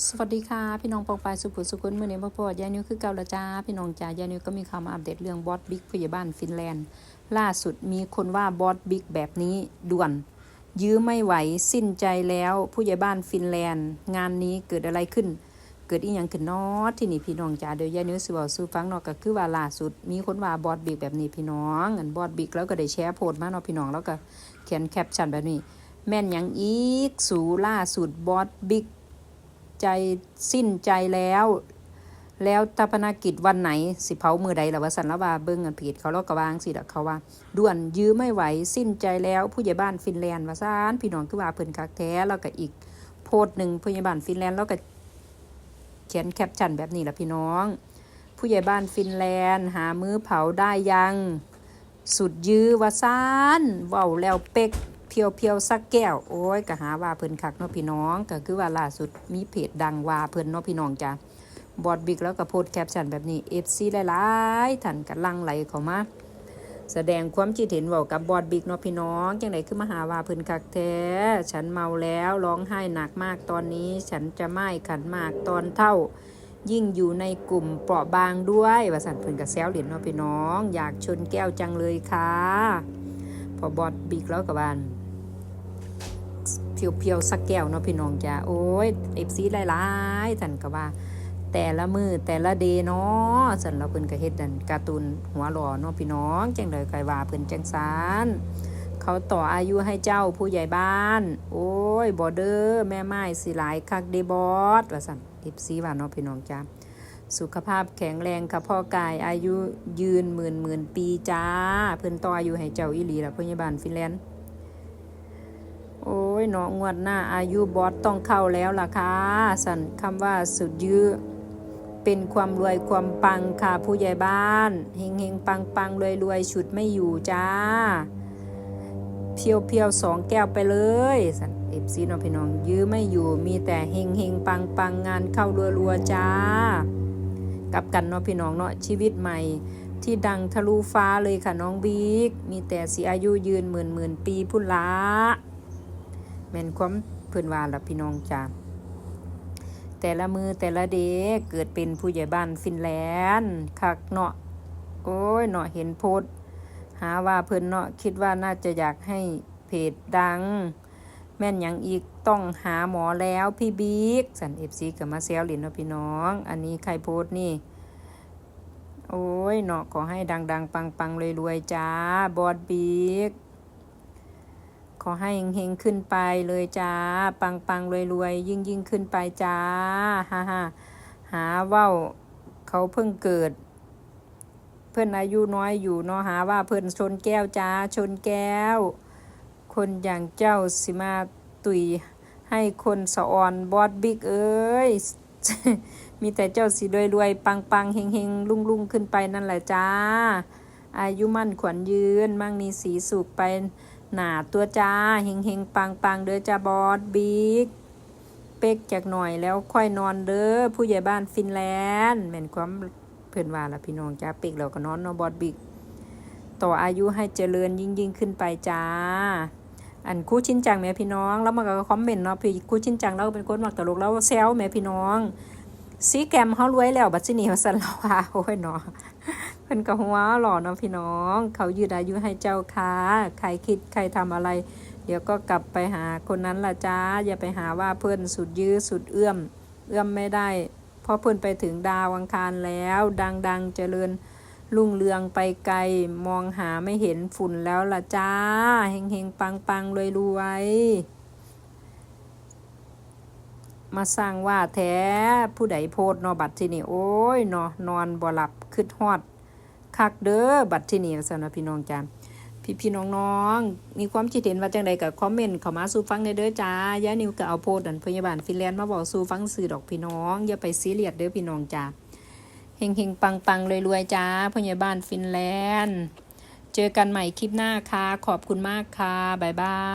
สวัสดีค่ะ พี่น้องปองปายสุขุสุขุนมือนี้พ่อพ่อยานิวคือเกาละจ้า พี่น้องจ้ายานิวก็มีข่าวมาอัปเดตเรื่องบอสบิ๊กผู้ใหญ่บ้านฟินแลนด์ ล่าสุดมีคนว่าบอสบิ๊กแบบนี้ด่วน ยื้อไม่ไหวสิ้นใจแล้วผู้ใหญ่บ้านฟินแลนด์ งานนี้เกิดอะไรขึ้น เกิดอีหยังขึ้นนอที่นี่พี่น้องจ้าเดี๋ยวยานิวสิบอกสู้ฟังนาะก็คือว่าล่าสุด มีคนว่าบอสบิ๊กแบบนี้พี่น้องอันบอสบิ๊กแล้วก็ได้แชร์โพสต์มาเนาะพี่น้องแล้วก็เขียนแคปชั่นแบบนี้ แม่นยังอีกสู่ล่าสุดบอสบิ๊ก ใจสิ้นใจแล้ว แล้วตาปนากิจวันไหน สิเผามือใดล่ะว่าสันละวาเบิ่งกันผิดเขาแล้วก็วางสิละเขาว่า ด่วนยื้อไม่ไหวสิ้นใจแล้วผู้ใหญ่บ้านฟินแลนด์ว่าซานพี่น้องคือว่าเพิ่นคักแท้แล้วก็อีก โพสต์หนึ่งผู้ใหญ่บ้านฟินแลนด์แล้วก็เขียนแคปชั่นแบบนี้ล่ะพี่น้อง ผู้ใหญ่บ้านฟินแลนด์ หามื้อเผาได้ยัง สุดยื้อว่าซานเว้าแล้วเป็ก เพียวเพียวๆสักแก้วโอ้ยก็หาว่าเพิ่นคักเนาะพี่น้อง ก็คือว่าล่าสุดมีเพจดังว่าเพิ่นเนาะพี่น้องจ้ะบอดบิ๊กแล้วก็โพสแคปชั่นแบบนี้ FC หลายๆท่านก็ลังไหลเข้ามาแสดงความคิดเห็นว้ากับบอดบิ๊กเนาะพี่น้องจังไดคือมาหาว่าเพิ่นคักแท้ ฉันเมาแล้วร้องไห้หนักมากตอนนี้ ฉันจะไม่ขันมากตอนเท่า ยิ่งอยู่ในกลุ่มเปราะบางด้วยว่าสันเพิ่นก็แซวเหรียญเนาะพี่น้อง อยากชนแก้วจังเลยค่ะพอบอดบิ๊กแล้วกับบ้าน เพียวๆสักแก้วเนาะพี่น้องจ้าโอ้ยเอฟซีหลายๆท่านก็ว่า แต่ละมือแต่ละเดย์เนาะสันเราเพิ่นก็เฮ็ดดันการ์ตูนหัวหล่อเนาะพี่น้องจังเลยก็ว่าเพิ่นจังซานเขาต่ออายุให้เจ้าผู้ใหญ่บ้าน โอ้ยบอเดอร์แม่ไม้สิหลายคักเดบอสว่าสันเอฟซีว่าเนาะพี่น้องจ้าสุขภาพแข็งแรงค่ะพ่อกายอายุยืนหมื่นหมื่นปีจ้า เพิ่นต่ออายุให้เจ้าอีหลีละผู้ใหญ่บ้านฟินแลนด์ โอ้ยเนาะงวดหน้าอายุบอสต้องเข้าแล้วล่ะค่ะสันคำว่าสุดยื้อเป็นความรวยความปังค่ะผู้ใหญ่บ้านเฮงเฮงปังปังรวยรวยฉุดไม่อยู่จ้า เพียวเพียวสองแก้วไปเลยสันเอฟซีน้องพี่น้อง ยื้อไม่อยู่มีแต่เฮงเฮงปังปังงานเข้ารัวรัวจ้า กับกันเนาะพี่น้องเนาะชีวิตใหม่ที่ดังทะลุฟ้าเลยค่ะน้องบิ๊กมีแต่สีอายุยืนหมื่นหมื่นปีพุ่นละ แม่นความเพื่อนว่าละพี่น้องจ้าแต่ละมือแต่ละเดเกิดเป็นผู้ใหญ่บ้านฟินแลนด์คักเนาะโอ้ยเนาะเห็นโพสหาว่าเพิ่นเนาะคิดว่าน่าจะอยากให้เพจดัง แม่นยังอีกต้องหาหมอแล้วพี่บิ๊กสันเอฟซีกับมาเซลลินเนาะพี่น้อง อันนี้ใครโพสนี่ โอ้ยเนาะขอให้ดังๆ ปังๆรวยๆจ้า บอดบิ๊ก ขอให้เฮงๆขึ้นไปเลยจ้า ปังปังรวยรวยยิ่งยิ่งขึ้นไปจ้าฮ่าฮ่าหาว่าเขาเพิ่งเกิด เพื่อนอายุน้อยอยู่เนาะหาว่าเพื่อนชนแก้วจ้าชนแก้ว คนอย่างเจ้าสิมาตุยให้คนสะออนบอดบิ๊กเอ้ยมีแต่เจ้าสิรวยรวยปังปังเฮงเฮงลุ่งลุ่งขึ้นไปนั่นแหละจ้า อายุมั่นขวัญยืน มั่งมีสีสุขไป หนาตัวจ้าเฮงเฮงปังปังเด้อจ้าบอสบิ๊กเป็กจากหน่อยแล้วค่อยนอนเด้อผู้ใหญ่บ้านฟินแลนด์แม่นความเพื่อนว่าละพี่น้องจ้าเป็กเราก็นอนนาะบอสบิ๊กต่ออายุให้เจริญยิ่งยิ่งขึ้นไปจ้า อันคู่ชิ้นจังแม่พี่น้อง แล้วมันก็คอมเมนต์เนาะพี่คู่ชิ้นจังเราเป็นคนมักตลกแล้วแซวแม่พี่น้องซีแกมเขารวยแล้วบัดสินีเขาสันเราวาโอ้ยเนาะ เพิ่นก็หัวหล่อเนาะพี่น้อง เขายืดอายุให้เจ้าค่ะใครคิดใครทำอะไร เดี๋ยวก็กลับไปหาคนนั้นละจ้า อย่าไปหาว่าเพื่อนสุดยื้อสุดเอื้อม เอื้อมไม่ได้ เพราะเพื่อนไปถึงดาวอังคารแล้ว ดังๆเจริญรุ่งเรืองไปไกลมองหาไม่เห็นฝุ่นแล้วละจ้าเฮงเฮงปังปังรวยรวยมาสร้างว่าแท้ผู้ใดโพดนอบัตที่นี่โอ้ยเนอนอนบ่หลับคืดฮอด คักเด้อบัตรที่นี่สำหรับพี่น้องจ้าพี่พี่น้องน้องๆ มีความคิดเห็นว่าจังใดกับคอมเมนต์เข้ามาสู่ฟังในเด้อจ้าย่านิวก็เอาโพดันพยาบาลฟินแลนด์มาบอกสู่ฟังสื่อดอกพี่น้อง อย่าไปซีเรียสเด้อพี่น้องจ้าเฮงเฮงปังปังรวยรวยๆจ้าพยาบาลฟินแลนด์ เจอกันใหม่คลิปหน้าค่ะ ขอบคุณมากค่ะ บ๊ายบาย